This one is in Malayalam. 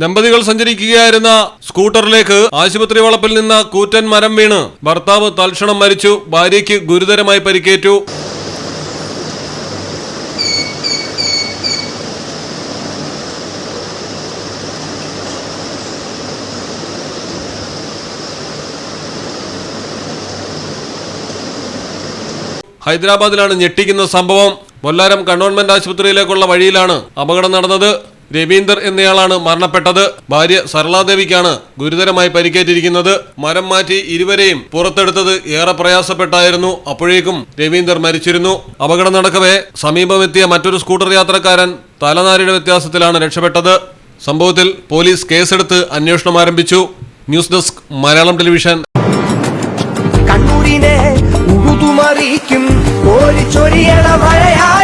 ദമ്പതികൾ സഞ്ചരിക്കുകയായിരുന്ന സ്കൂട്ടറിലേക്ക് ആശുപത്രി വളപ്പിൽ നിന്ന് കൂറ്റൻ മരം വീണ്. ഭർത്താവ് തൽക്ഷണം മരിച്ചു. ഭാര്യയ്ക്ക് ഗുരുതരമായി പരിക്കേറ്റു. ഹൈദരാബാദിലാണ് ഞെട്ടിക്കുന്ന സംഭവം. കൊല്ലാരം കണ്ടോൺമെന്റ് ആശുപത്രിയിലേക്കുള്ള വഴിയിലാണ് അപകടം നടന്നത്. രവീന്ദർ എന്നയാളാണ് മരണപ്പെട്ടത്. ഭാര്യ സരളാദേവിക്കാണ് ഗുരുതരമായി പരിക്കേറ്റിരിക്കുന്നത്. മരം മാറ്റി ഇരുവരെയും പുറത്തെടുത്തത് ഏറെ പ്രയാസപ്പെട്ടായിരുന്നു. അപ്പോഴേക്കും രവീന്ദർ മരിച്ചിരുന്നു. അപകടം നടക്കവേ സമീപമെത്തിയ മറ്റൊരു സ്കൂട്ടർ യാത്രക്കാരൻ തലനാരിയുടെ വ്യത്യാസത്തിലാണ് രക്ഷപ്പെട്ടത്. സംഭവത്തിൽ പോലീസ് കേസെടുത്ത് അന്വേഷണം ആരംഭിച്ചു. News desk Malayalam television. കണ്ണൂരിനെ ഉഴുതുമറിയിക്കും. കോരിച്ചൊരിയണ മഴയായാലും